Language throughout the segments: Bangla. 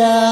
তোরা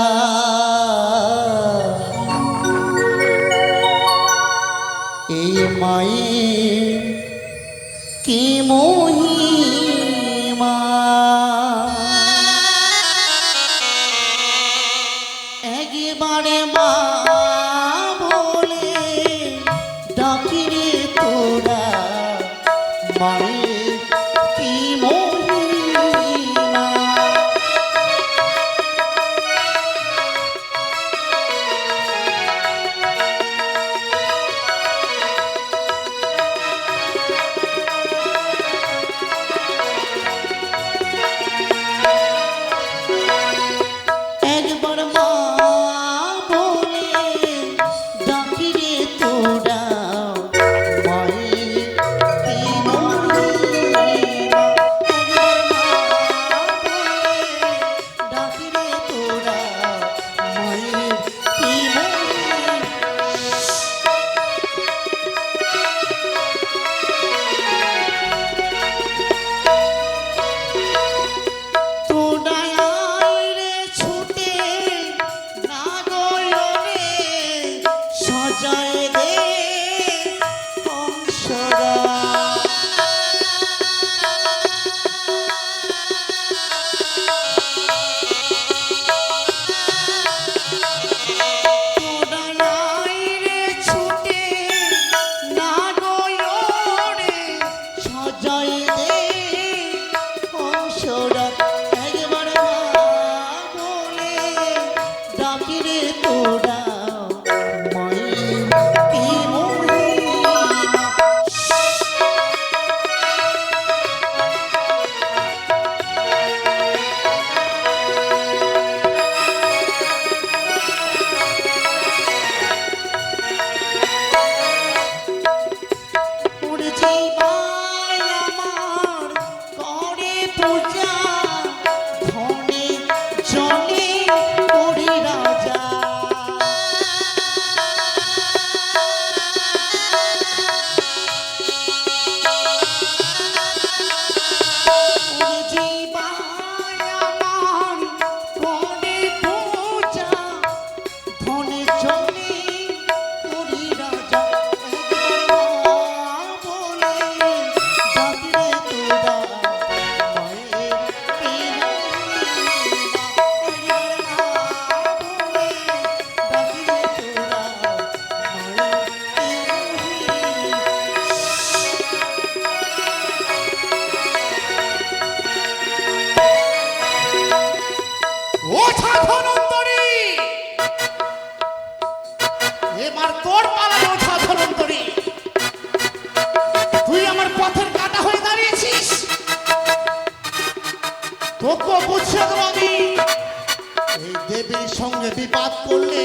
বিবাদ করলে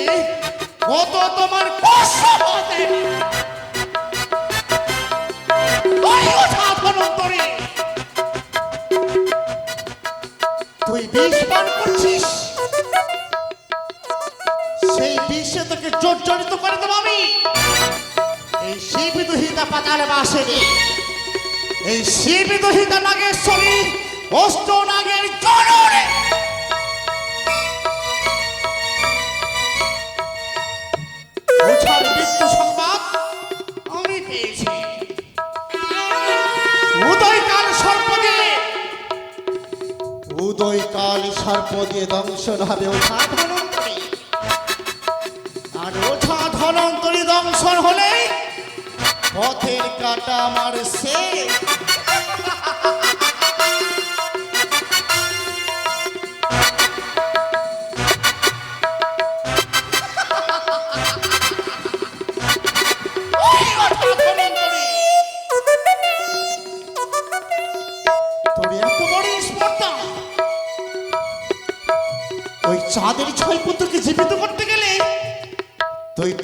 কত তোমার কষ্ট ধনন্তরী তুই বিষ পান করছিস? সেই বিষে তোকে জর্জরিত করে দেবো আমি। এই শিবিদহিতা পাতালে বাসেনি। এই শিবিদহিতা নাগেশ্বরী অষ্ট নাগের জনরে উদয়কাল সর্প দিয়ে দংশন হবে, ওঠা ধনন্তরী। আর ওঠা ধনন্তরী দংশন হলে পথের কাটা আমার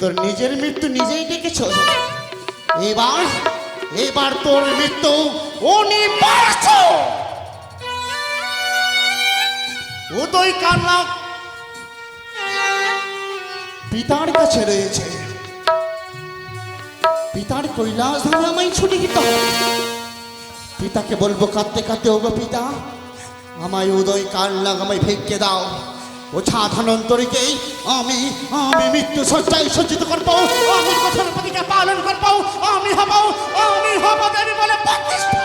তোর নিজের মৃত্যু নিজেই ডেকেছ এবার এবার তোর মৃত্যু উদয় কান্না পিতার কাছে রয়েছে। পিতার কৈলাস ধামে আমায় ছুটি দিতে। পিতাকে বলব, কাঁদতে কাঁদতে, ওগো পিতা, আমায় উদয় কাল লাগ আমায় ভেঙে দাও। ও ছাধানন্তরীকেই আমি আমি মৃত্যু সজ্জায় সজ্জিত করব, আমি কথার প্রতিজ্ঞা পালন করব, আমি হব আমি হব দেবী বলে প্রতিষ্ঠা।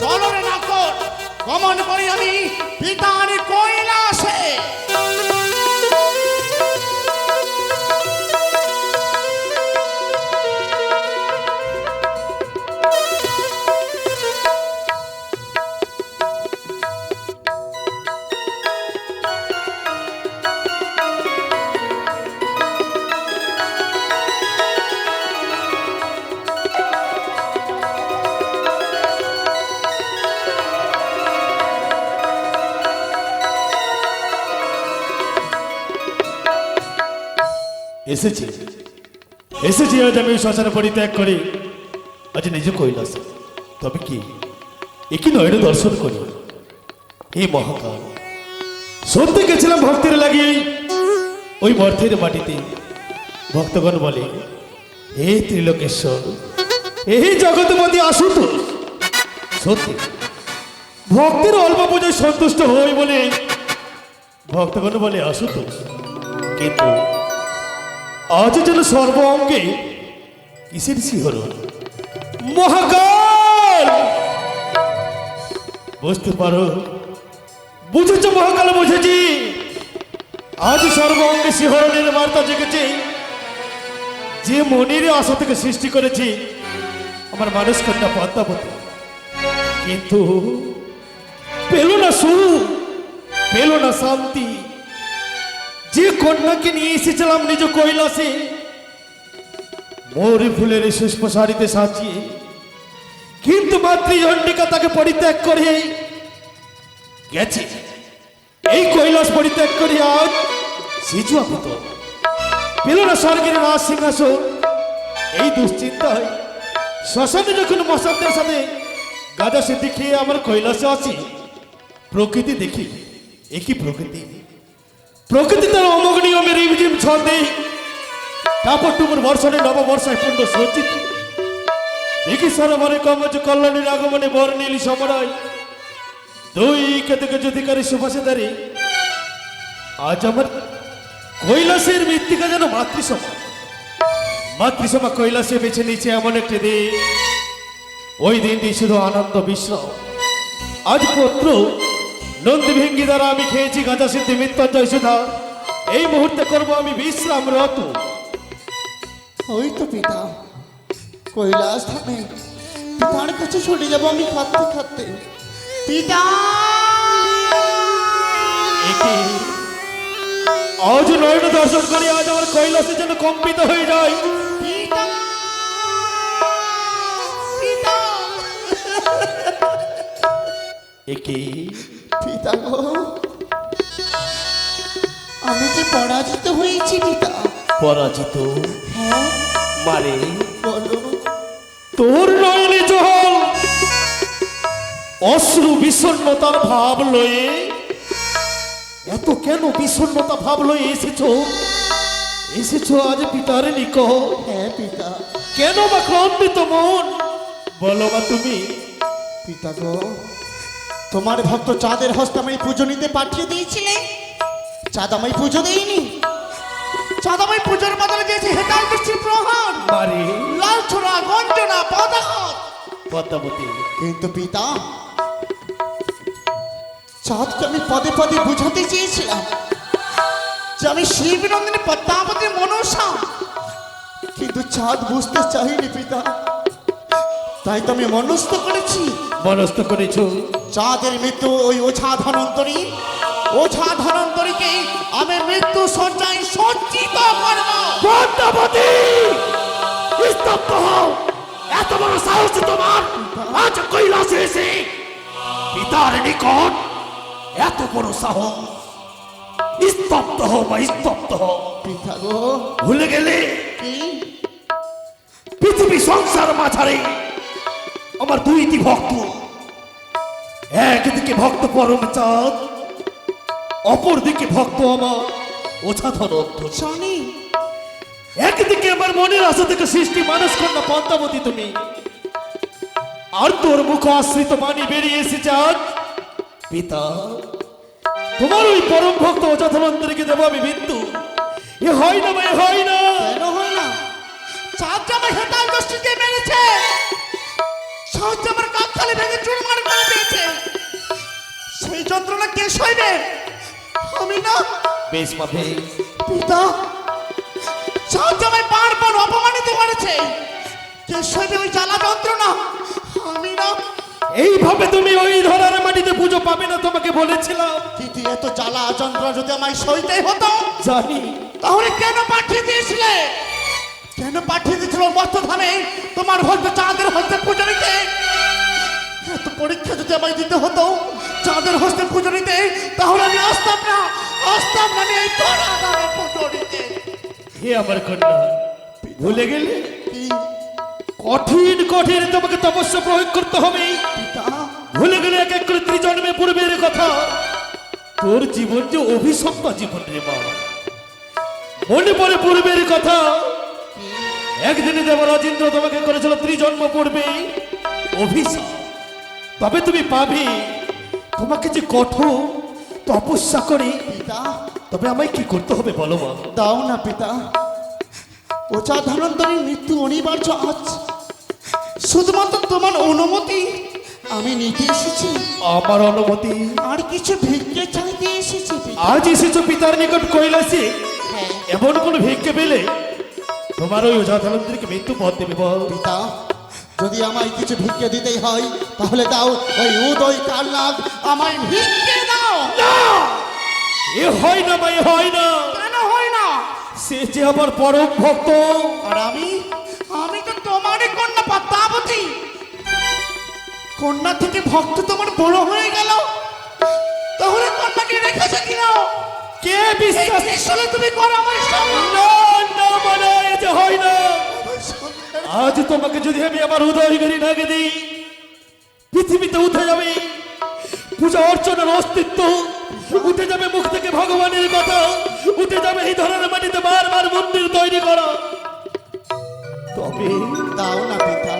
চলো রে নাকর গমন করি আমি, পিতার কৈলাসে। এসেছি। এসেছি আজ আমি শ্মশান পরিত্যাগ করে। আজ নিজে কৈলাস। তবে কি? একই নয়নে দর্শন করি। এই মহাকাল। সত্যি গেছিলাম ভক্তের লাগে। ওই মর্থের মাটিতে। ভক্তগণ বলে, হে ত্রিলোকেশ্বর এই জগৎপতি আসুত সত্যি, ভক্তের অল্প পুজোয় সন্তুষ্ট হই বলে ভক্তগণ বলে আসুত কিন্তু আজ যেন সর্ব অঙ্গে কিসের শিহরণ? মহাকাল! বুঝতে পারো? বুঝেছ মহাকাল, বুঝেছি। আজ সর্ব অঙ্গে শিহরণের বার্তা জেগেছে। যে মনের আশা থেকে সৃষ্টি করেছি, আমার মানুষ কন্যা পদ্মাবতী। কিন্তু পেল না সুখ, পেল না শান্তি। যে কন্যাকে নিয়ে এসেছিলাম নিজ কৈলাসে মোর ফুলের শেষ প্রসারিতে সাজিয়ে, কিন্তু মাতৃজন্ডিকা তাকে পরিত্যাগ করে গেছে। এই কৈলাস পরিত্যাগ করে আজ সিজুয়া পুত পেল না স্বর্গের রাজ সিংহাসন? এই দুশ্চিন্তায় শ্মশানে যখন মশাদের সাথে গাঁজা সিদ্ধি খেয়ে আমার কৈলাসে আসি, প্রকৃতি দেখি একই প্রকৃতি? প্রকৃতি তার অমোঘ নিয়মে রিমঝিম ছন্দে তারপর টুকুর বর্ষণে নববর্ষায় পূর্ণ সজ্জিত। দেখি সরোবরে কমজ কল্যাণীর আগমনে বর্ণিলি সমরায় দুই কেতকে জ্যোতিকারী সুভাষেদারি আজ আমার কৈলাসের মৃত্তিকা যেন মাতৃসভা মাতৃসভা কৈলাসে বেছে নিয়েছে এমন একটি দিন। ওই দিনটি শুধু আনন্দ, বিশ্রাম। আজ পত্র নন্দী ভেঙ্গি দ্বারা আমি খেয়েছি গাঁজা সিদ্ধি মৃত্যুঞ্জয় সুধা। এই মুহূর্তে করব আমি বিশ্রাম রত। ওই তো পিতা কৈলাস ধামে পিতার কাছে ছুটে যাব আমি খাটতে খাটতে। পিতা! আজ নয়ন দর্শন করে আজ আমার কৈলাসে যেন কম্পিত হয়ে যায়। পিতা! পিতা! একে পিতা গো। আমি যে পরাজিত হয়েছি পিতা। পরাজিত? হ্যাঁ। মারে? তোর নয়নে জহল অশ্রু বিষণ্ণতার ভাব লয়ে এত কেন বিষণ্ণতা ভাব লয়ে এসেছ? এসেছ আজ পিতার নিকট। হ্যাঁ পিতা। কেন বা ক্লান্তিত মন? বলো বা তুমি। পিতা গো তোমার ভক্ত চাঁদের হস্তামাই পুজো নিতে পাঠিয়ে দিয়েছিলে? চাঁদামাই পুজো দেয়নি। চাঁদামাই পুজোর বদলে দিয়েছে হেতাল বৃষ্টির প্রহার। মারে লাল ছোড়া গঞ্জনা পদাঘাত পদ্মাবতী। কিন্তু পিতা চাঁদকে আমি পদে পদে বুঝাতে চেয়েছিলাম যে আমি শিবনন্দিনী পদ্মাবতী মনসা। কিন্তু চাঁদ বুঝতে চাইনি পিতা। তাই তো আমি মনস্থ করেছি। মনস্থ করেছ। চাঁদের মৃত্যু ওই ওঝা ধনন্তরী ওঝা ধনন্তরীকে আমি মৃত্যু সজ্জায় সজ্জিত করব। পদ্মাবতী স্তব্ধ হও। এত বড় সাহস তোমার। আজ কৈলাসে এসে পিতার নিকট এত বড় সাহস। স্তব্ধ হও বা স্তব্ধ হও। পিতা গো। ভুলে গেলে কি? পৃথিবী সংসার মাঝারে আমার দুইটি ভক্ত। একদিকে ভক্ত পরম চাঁদ অপরদিকে ভক্ত আমার ধনন্ত জানি একদিকে আমার মনের আশা থেকে সৃষ্টি মানুষ কন্যা পদ্মাবতী তুমি। আর তোর মুখ আশ্রিত বাণী বেরিয়ে এসেছে আজ পিতা। তোমার ওই পরম ভক্ত অজাতমন্ত্রীকে দেবো আমি মৃত্যু এ হয় না ভাই হয় না। হয় না? চাঁদ হেতাল দোষটিকে মেরেছে। সাহস জামার কাকখালি ভেঙে চুরমার করে দিয়েছে সেই যন্ত্রণা কে সইবে? আমি না। বেশ বেশ পিতা সাহস জামাই বারবার অপমানিত করেছে। কে সইবে ওই জ্বালা যন্ত্রণা আমি না। এইভাবে তুমি ওই ধরার মাটিতে পুজো পাবে না তোমাকে বলেছিলাম। কিন্তু এত জ্বালা যন্ত্রণা যদি আমায় সইতেই হতো জানি। তাহলে কেন পাঠিয়ে দিয়েছিলে? কেন পাঠিয়ে দিয়েছিল মস্তধামে তোমার হস্তে চাঁদের হস্তে পুজো নিতে। এত পরীক্ষা যদি আমায় দিতে হতো চাঁদের হস্তে পুজো নিতে তাহলে আমি আসতাম না আসতাম না আমি এই তোরা হে আমার কন্যা ভুলে গেলে? কঠিন কঠিন তোমাকে তপস্যা প্রয়োগ করতে হবে। ভুলে গেলে এক এক করে ত্রিজন্মে পূর্বের কথা। তোর জীবন যে অভিশপ্ত জীবন রে মা। মনে পড়ে পূর্বের কথা। একদিনে দেব রাজেন্দ্র তোমাকে করেছিল ত্রিজন্ম পূর্বে অভিশাপ। তবে তুমি পাবে। তোমাকে যে কঠোর তপস্যা করে পিতা তবে আমায় কি করতে হবে বলো মা? দাও না পিতা। ধনন্তরীর মৃত্যু অনিবার্য আজ। শুধুমাত্র তোমার অনুমতি আমি নিতে এসেছি। আমার অনুমতি? আর কিছু ভিক্ষে চাইতে এসেছি আজ এসেছ পিতার নিকট কৈলাসে। হ্যাঁ। এমন কোন ভিক্ষে পেলে তোমার ওই ওঝাধনন্ত্রীকে মৃত্যু পথ দেবে বল। পিতা যদি আমায় কিছু ভিক্ষে দিতেই হয় তাহলে দাও ওই উদয় কালনাগ আমায় ভিক্ষে দাও। এ হয় না ভাই হয় না। কেন হয় না? সে যে আমার পরম ভক্ত। আর আমি? আমি তো তোমারই কন্যা পদ্মাবতী কন্যা থেকে ভক্ত তোমার বড় হয়ে গেল। তাহলে কন্যাকে রেখেছে কিনা? কে বিশ্বাস তুমি করো আমার সঙ্গে না না যে হয় না। আজ তোমাকে যদি আমি আমার উদয়গিরি নাগে দিই পৃথিবীতে উঠে যাবে। পূজা অর্চনার অস্তিত্ব উঠে যাবে মুখ থেকে ভগবানের কথা উঠে যাবে এই ধরনের মাটিতে বারবার মন্দির তৈরি করা। তবে দাও না পিতা।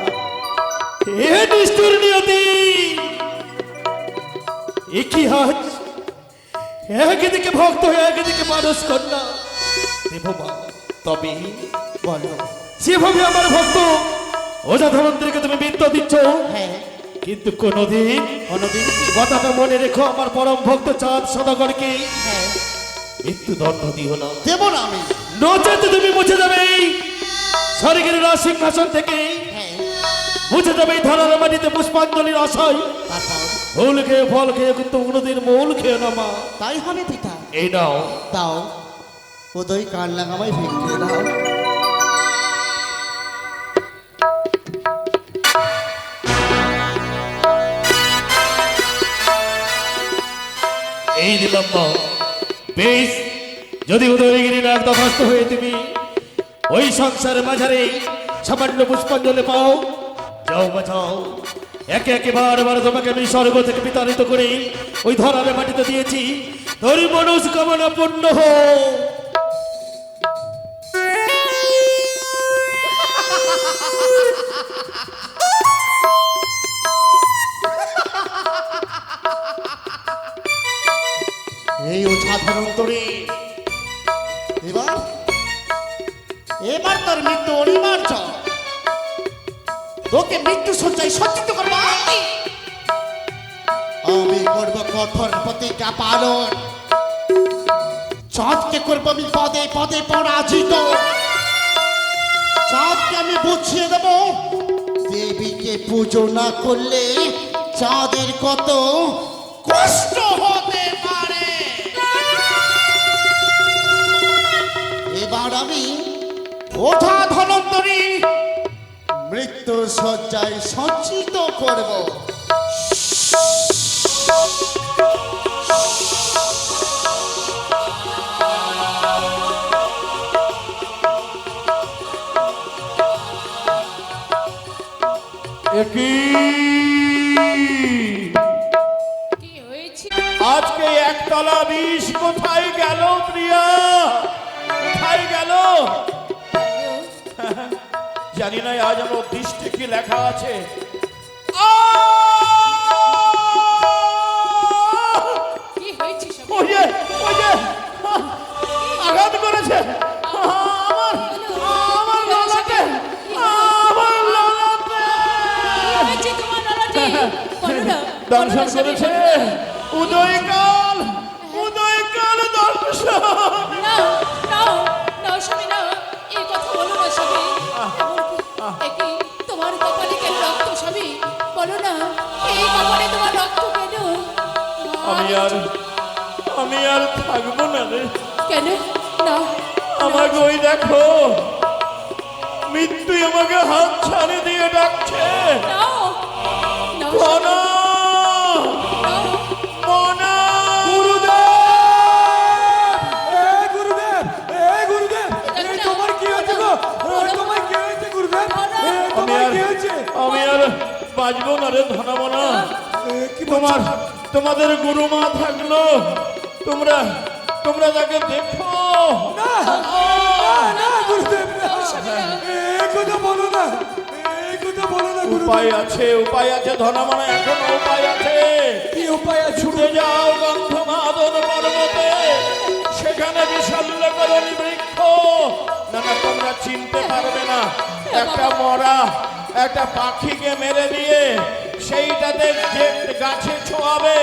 এ নিষ্ঠুর নিয়তি একই হাজ একদিকে ভক্ত হয়ে একদিকে মানুষ কন্যা। দেবমা তবে বলো। যেভাবে আমার ভক্ত ওজা ধনন্ত্রীকে তুমি বিদ্যা দিচ্ছ হ্যাঁ। কিন্তু কোনোদিন কোনোদিন কথাটা মনে রেখো আমার পরম ভক্ত চাঁদ সদাগরকে। হ্যাঁ। মৃত্যু দণ্ড দিও না। দেব না আমি। নচেত তুমি মুছে যাবে স্বর্গের সিংহাসন থেকে। হ্যাঁ। মুছে যাবে ধরার মাটিতে পুষ্পাঞ্জলির আশায়। ফুল খেয়ে ফল খেয়ে কিন্তু কোনোদিন মূল খেয়ে না মা। তাই হবে পিতা। এই নাও। দাও। উদয় কান আমায় ভিক্ষে দাও। এই দিলাম বেশ, যদি উদয়গিরি নাগ দফাস্ত হয়ে তুমি ওই সংসারের মাঝারে সামান্য পুষ্পাঞ্জলি পাও, যাও বাঁচাও একে একে বারবার তোমাকে আমি স্বর্গ থেকে বিতাড়িত করে ওই ধরাবে মাটিতে দিয়েছি। ধরি মনুষ কামনা পূর্ণ হোক। পুজো না করলে চাঁদের কত জানি আজ আমার দৃষ্টি কি লেখা আছে? আঘাত করেছে। আমার আমার ললাটে আমার ললাটে কি হয়েছে তোমার লালাটি? বলো না, বলো না দর্শন করেছে। বলো না, এই তোমার রক্ত কেন? আমি আর আমি আর থাকব না রে। কেন? না, আমাকে ওই দেখো মৃত্যু আমাকে হাত ছাড়ে দিয়ে ডাকছে। না নাও, বাঁচবো না রে ধনামনা। এ, কি তোমার তোমাদের গুরুমা থাকল। তোমরা তোমরা তাকে দেখো। না না, না গুরুদেব কথা বলো না। না উপায় আছে উপায় আছে ধনামনা এখনও উপায় আছে। কি উপায় ছুটে যাও গন্ধমাদন পর্বতে। সেখানে বিশল্যকরণ বৃক্ষ। না না তোমরা চিনতে পারবে না। একটা মরা একটা পাখিকে মেরে দিয়ে সেইটাতে যে গাছে ছোঁয়াবে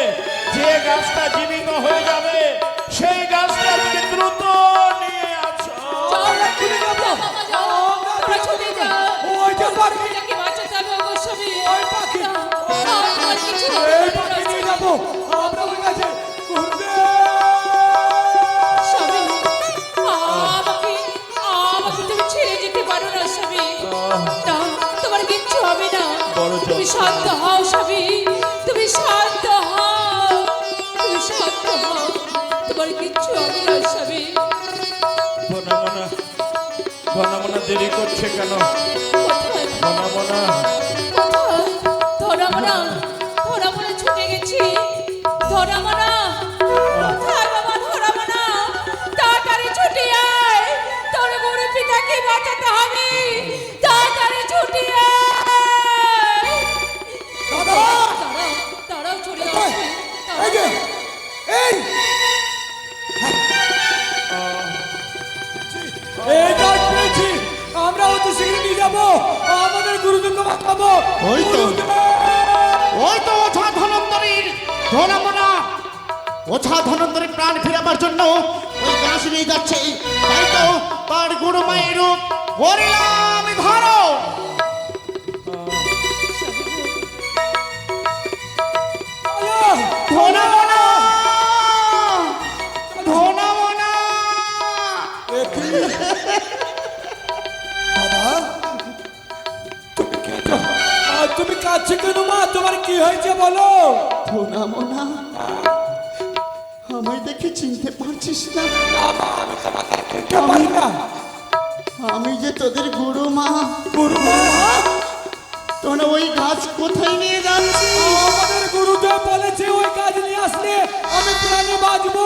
যে গাছটা জীবিত হয়ে যাবে সেই গাছটা তুমি দ্রুত নিয়ে আসো শান্ত হও স্বামী তুমি শান্ত হও তুমি শান্ত হও। তোমার কিচ্ছু হবে না স্বামী। ধনামনা ধনামনা দেরি করছে কেন? কোথায়? ধনামনা হয়েছে বলো? ধনামনা আমায় দেখে চিনতে পারছিস না। পারি না? আমি যে তোদের গুরু মা গুরু মা? তোরা ওই গাছ কোথায় নিয়ে যাচ্ছিস? আমাদের গুরুদেব বলেছে ওই কাজ নিয়ে আসলে আমি প্রাণে বাঁচবো।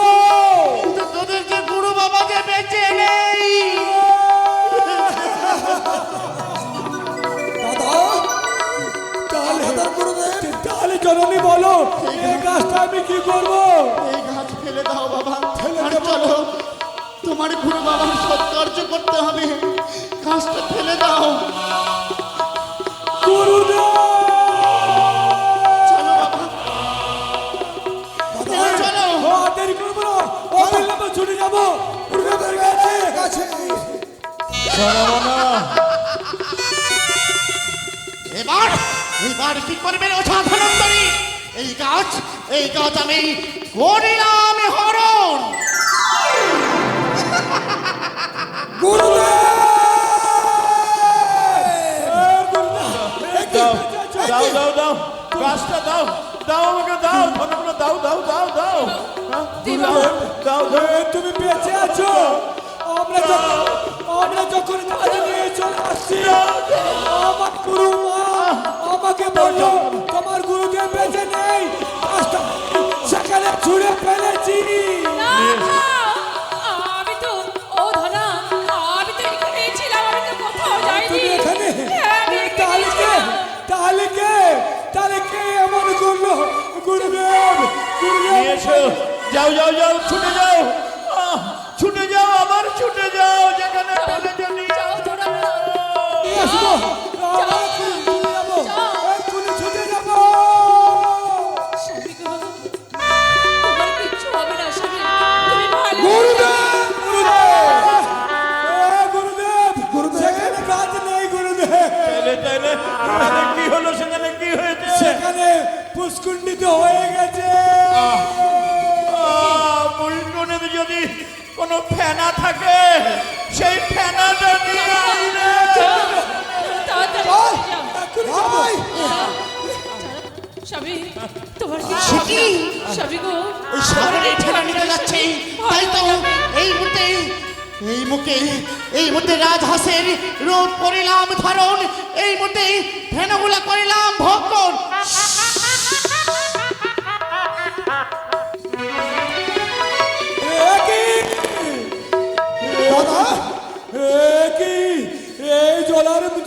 কিন্তু তোদের যে গুরু বাবা যে বেঁচে নেই। দাদা তাহলে তাহলে জননী বলো এই কাজটা আমি কি করব? এই গাছ ফেলে দাও বাবা। আর চলো তোমার গুরু বাবার সৎকার্য করতে হবে। গাছটা ফেলে দাও। গুরুদেব! ছুটে যাব। গুরুদেবের কাছে। কাছে। এবার এবার কি করবে ওঝা ধনন্তরী এই গাছ এই গাছ আমি করিলাম হরণ। দাও দাও দাও দাও গাছটা দাও দাও আমাকে দাও দাও দাও দাও দাও। হ্যাঁ? দাও দাও। তুমি বেঁচে আছো? আমরা যখন আমরা যখন কাজে নিয়ে চলে আসছি আমার মা আমাকে বলল তোমার গুরুদেব বেঁচে নেই। সেখানে ছুঁড়ে ফেলেছি। যাও যাও যাও ছুটে যাও। আহ, ছুটে যাও আবার ছুটে যাও যেখানে ফেলেছো নিয়ে যাও পুষ্কুণ্ডিত হয়ে গেছে। উল্টনে যদি কোনো ফেনা থাকে সেই ফেনাটা নিয়ে তোমার কি গো ওই সাগরে ঠেলা নিতে যাচ্ছে। তাই তো এই মুহূর্তে এই মুখে এই মুহূর্তে রাজহাঁসের রূপ করিলাম ধারণ। এই মুহূর্তে ফেনাগুলা করিলাম ভক্ষণ।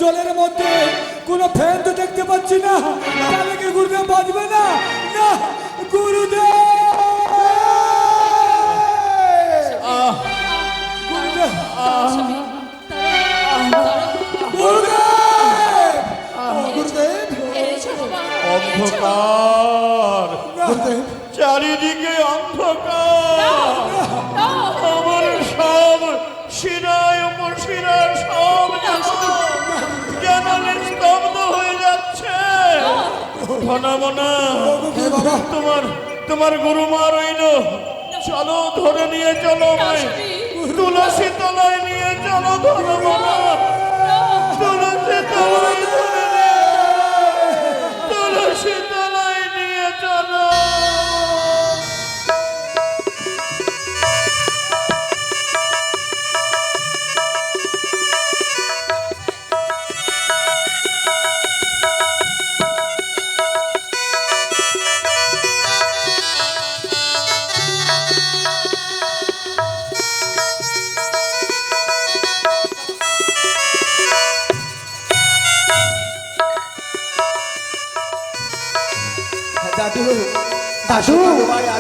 জলের মধ্যে কোনো ফ্যান তো দেখতে পাচ্ছি না। তাহলে কি গুরুদেব বাজবে না। না গুরুদেব! অন্ধকার। চারিদিকে অন্ধকার। ঘনামনা তোমার তোমার গুরুমা রইল। চলো ধরে নিয়ে চলো আমায়। তুলসী তলায় নিয়ে চলো ধনমনা তুলসী তলায়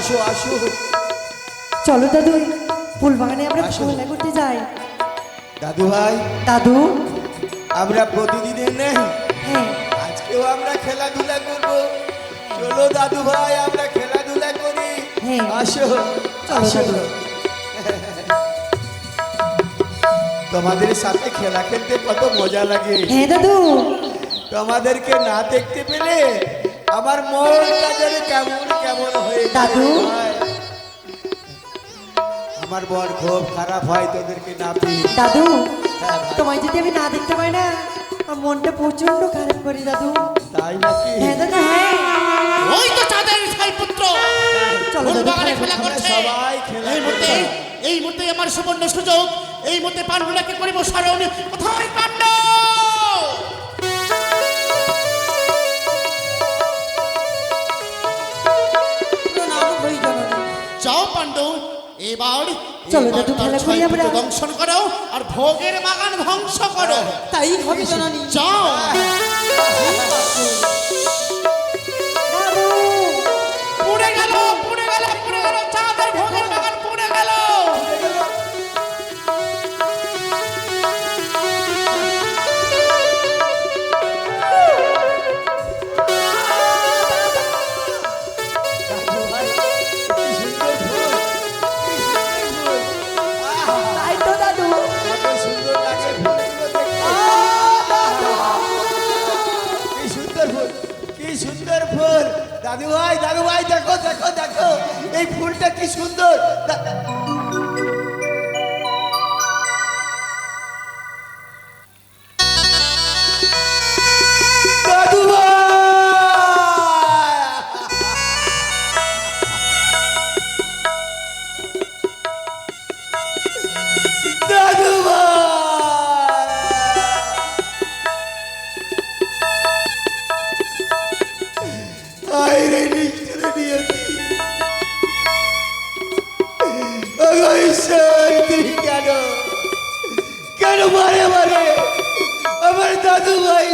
আসো আসো। চলো দাদু ফুল বাগানে আমরা খেলা করতে যাই। দাদু ভাই দাদু? আমরা প্রতিদিনের নেই। হ্যাঁ। আজকেও আমরা খেলাধুলা করব। চলো দাদু ভাই আমরা খেলাধুলা করি। হ্যাঁ। আসো আসো। তোমাদের সাথে খেলা খেলতে কত মজা লাগে। হ্যাঁ দাদু। তোমাদেরকে না দেখতে পেলে আমার মনটা যেন কেমন কেমন হয়ে দাদু। আমার বর খুব খারাপ হয় তোদেরকে না পেয়ে। দাদু হ্যাঁ, ভাই। তোমায় যদি আমি না দেখতে পাই না আমার মনটা প্রচণ্ড খারাপ করি দাদু। তাই নাকি? হ্যাঁ দাদু হ্যাঁ। ওই তো চাঁদের ছাই পুত্র। চলো দাদু বাগানে খেলা করছে। সবাই খেলা এই মুহূর্তে এই মুহূর্তে আমার সুবর্ণ সুযোগ। এই মুহূর্তে পাণ্ডুলাকে করিব স্মরণ। কোথায় পাণ্ড এবার চলো দাদু, খেলা করি আমরা। দংশন করো আর ভোগের বাগান ধ্বংস করো। তাই হবে জানানি যাও। দেখো এই ফুলটা কি সুন্দর। দাদু ভাই! মারে মারে আমার দাদু ভাই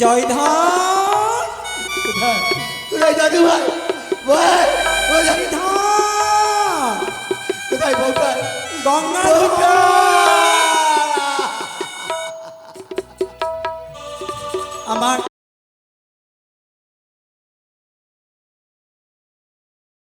জয়ধর কোথায়? দাদু ভাই? আমার